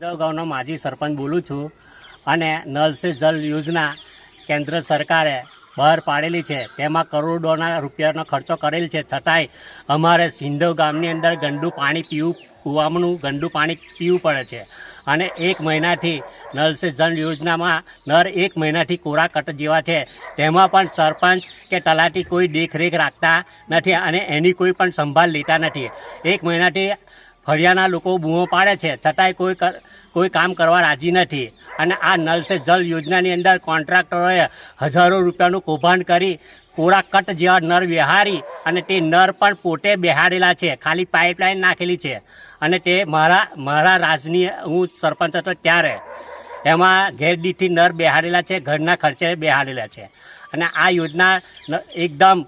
ગામનો માજી સરપંચ બોલું છું. અને નલ સે જલ યોજના કેન્દ્ર સરકારે બહાર પાડેલી છે. તેમાં કરોડોના રૂપિયાનો ખર્ચો કરેલ છે. છતાંય અમારે સિંધવ ગામની અંદર ગંદુ પાણી પીવું કૂવાનું ગંદુ પાણી પીવું પડે છે. અને એક મહિનાથી નલ સે જલ યોજનામાં નર એક મહિનાથી કોરા કટ જેવા છે. તેમાં પણ સરપંચ કે તલાટી કોઈ દેખરેખ રાખતા નથી અને એની કોઈ પણ સંભાળ લેતા નથી. એક મહિનાથી ફળિયાના લોકો બૂમો પાડે છે. છતાંય કોઈ કોઈ કામ કરવા રાજી નથી. અને આ નલ સે જલ યોજનાની અંદર કોન્ટ્રાક્ટરોએ હજારો રૂપિયાનું કૌભાંડ કરી કોરા કટ જેવા નર બેહારી અને તે નર પણ પોતે બેહાડેલા છે. ખાલી પાઇપલાઇન નાખેલી છે. અને તે મારા મારા રાજની હું સરપંચ હતો ત્યારે. એમાં ઘેરડીથી નર બેહાડેલા છે, ઘરના ખર્ચે બેહાડેલા છે. અને આ યોજના એકદમ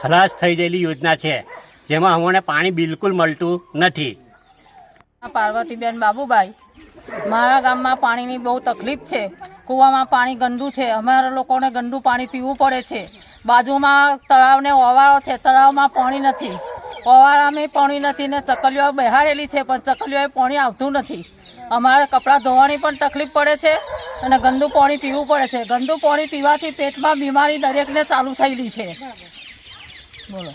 ખલાસ થઈ ગયેલી યોજના છે, જેમાં અમને પાણી બિલકુલ મળતું નથી. પાર્વતીબેન બાબુભાઈ મારા ગામમાં પાણીની બહુ તકલીફ છે. કૂવામાં પાણી ગંદુ છે. અમારા લોકોને ગંદુ પાણી પીવું પડે છે. બાજુમાં તળાવને ઓવાળો છે. તળાવમાં પાણી નથી. ઓવાળામાં પાણી નથી ને ચકલીઓ બેહાડેલી છે, પણ ચકલીઓએ પાણી આવતું નથી. અમારે કપડાં ધોવાની પણ તકલીફ પડે છે અને ગંદુ પાણી પીવું પડે છે. ગંદુ પાણી પીવાથી પેટમાં બીમારી દરેકને ચાલુ થયેલી છે. બોલો.